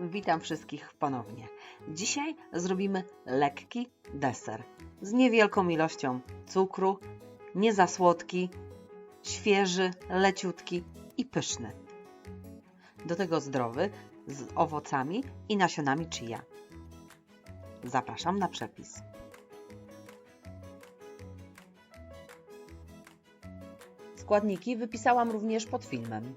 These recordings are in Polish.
Witam wszystkich ponownie. Dzisiaj zrobimy lekki deser z niewielką ilością cukru, nie za słodki, świeży, leciutki i pyszny. Do tego zdrowy z owocami i nasionami chia. Zapraszam na przepis. Składniki wypisałam również pod filmem.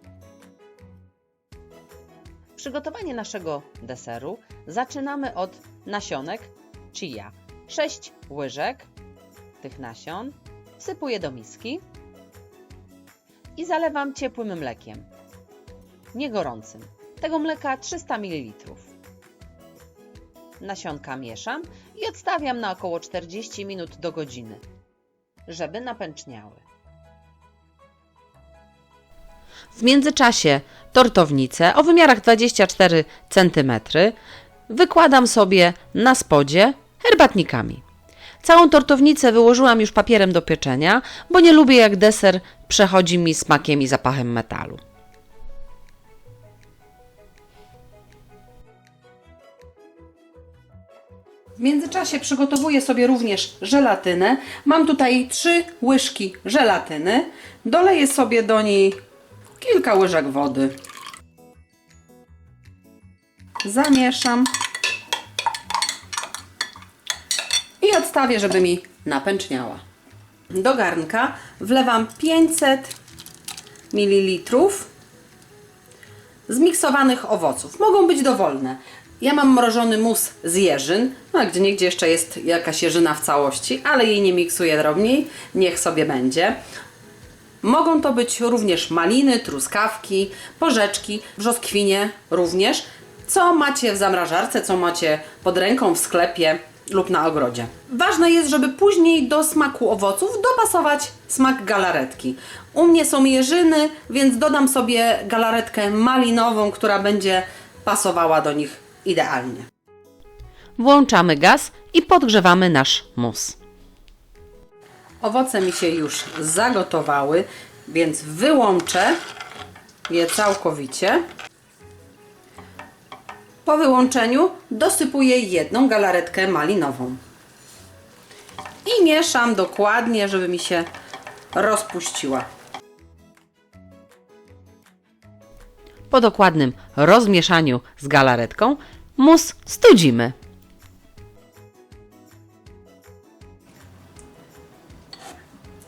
Przygotowanie naszego deseru zaczynamy od nasionek chia. 6 łyżek tych nasion wsypuję do miski i zalewam ciepłym mlekiem, nie gorącym. Tego mleka 300 ml. Nasionka mieszam i odstawiam na około 40 minut do godziny, żeby napęczniały. W międzyczasie tortownicę o wymiarach 24 cm wykładam sobie na spodzie herbatnikami. Całą tortownicę wyłożyłam już papierem do pieczenia, bo nie lubię jak deser przechodzi mi smakiem i zapachem metalu. W międzyczasie przygotowuję sobie również żelatynę. Mam tutaj trzy łyżki żelatyny. Doleję sobie do niej kilka łyżek wody. Zamieszam. I odstawię, żeby mi napęczniała. Do garnka wlewam 500 ml zmiksowanych owoców. Mogą być dowolne. Ja mam mrożony mus z jeżyn, no, gdzie niegdzie jeszcze jest jakaś jeżyna w całości, ale jej nie miksuję drobniej, niech sobie będzie. Mogą to być również maliny, truskawki, porzeczki, brzoskwinie również. Co macie w zamrażarce, co macie pod ręką w sklepie lub na ogrodzie. Ważne jest, żeby później do smaku owoców dopasować smak galaretki. U mnie są jeżyny, więc dodam sobie galaretkę malinową, która będzie pasowała do nich idealnie. Włączamy gaz i podgrzewamy nasz mus. Owoce mi się już zagotowały, więc wyłączę je całkowicie. Po wyłączeniu dosypuję jedną galaretkę malinową. I mieszam dokładnie, żeby mi się rozpuściła. Po dokładnym rozmieszaniu z galaretką mus studzimy.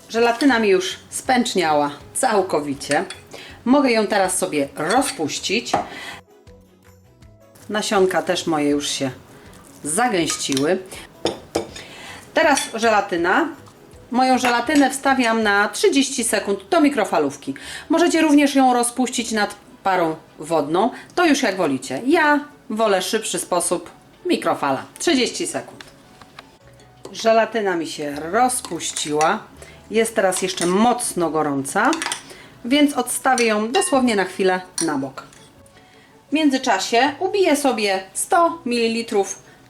Żelatyna mi już spęczniała całkowicie. Mogę ją teraz sobie rozpuścić. Nasionka też moje już się zagęściły. Teraz żelatyna. Moją żelatynę wstawiam na 30 sekund do mikrofalówki. Możecie również ją rozpuścić nad parą wodną. To już jak wolicie. Ja wolę szybszy sposób mikrofala. 30 sekund. Żelatyna mi się rozpuściła. Jest teraz jeszcze mocno gorąca, więc odstawię ją dosłownie na chwilę na bok. W międzyczasie ubiję sobie 100 ml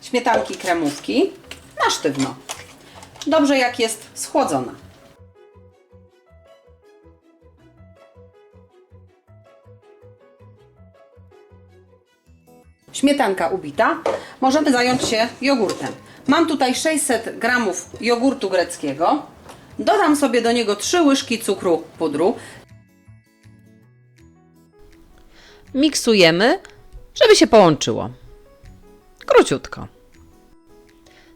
śmietanki kremówki na sztywno. Dobrze jak jest schłodzona. Śmietanka ubita. Możemy zająć się jogurtem. Mam tutaj 600 gramów jogurtu greckiego. Dodam sobie do niego 3 łyżki cukru pudru. Miksujemy, żeby się połączyło. Króciutko.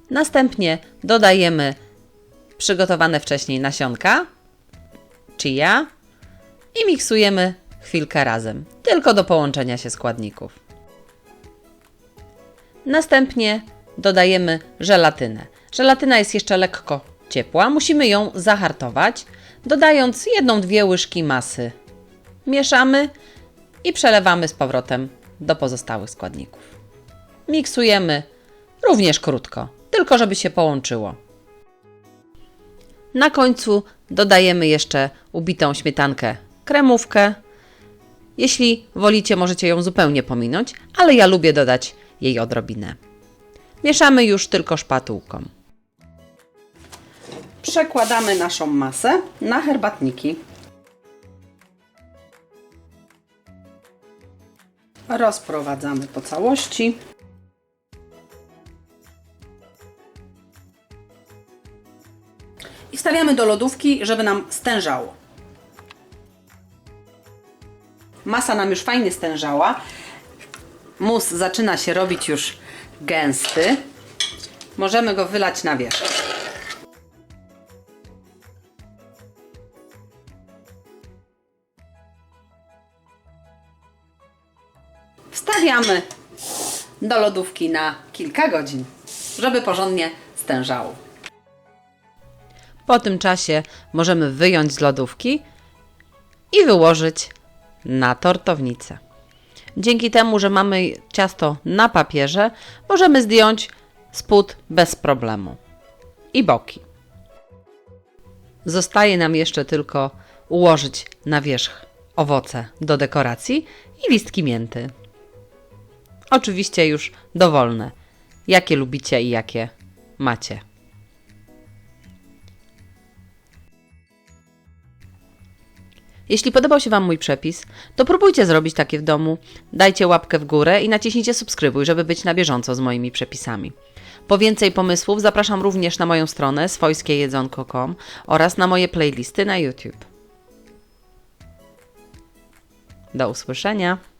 Następnie dodajemy przygotowane wcześniej nasionka, chia i miksujemy chwilkę razem, tylko do połączenia się składników. Następnie dodajemy żelatynę. Żelatyna jest jeszcze lekko ciepła, musimy ją zahartować, dodając jedną-dwie łyżki masy. Mieszamy i przelewamy z powrotem do pozostałych składników. Miksujemy również krótko, tylko żeby się połączyło. Na końcu dodajemy jeszcze ubitą śmietankę kremówkę. Jeśli wolicie, możecie ją zupełnie pominąć, ale ja lubię dodać jej odrobinę. Mieszamy już tylko szpatułką. Przekładamy naszą masę na herbatniki. rozprowadzamy po całości. I wstawiamy do lodówki, żeby nam stężało. Masa nam już fajnie stężała. Mus zaczyna się robić już gęsty. Możemy go wylać na wierzch. Wstawiamy do lodówki na kilka godzin, żeby porządnie stężało. Po tym czasie możemy wyjąć z lodówki i wyłożyć na tortownicę. Dzięki temu, że mamy ciasto na papierze, możemy zdjąć spód bez problemu i boki. Zostaje nam jeszcze tylko ułożyć na wierzch owoce do dekoracji i listki mięty. Oczywiście już dowolne, jakie lubicie i jakie macie. Jeśli podobał się Wam mój przepis, to próbujcie zrobić takie w domu. Dajcie łapkę w górę i naciśnijcie subskrybuj, żeby być na bieżąco z moimi przepisami. Po więcej pomysłów zapraszam również na moją stronę swojskiejedzonko.com oraz na moje playlisty na YouTube. Do usłyszenia!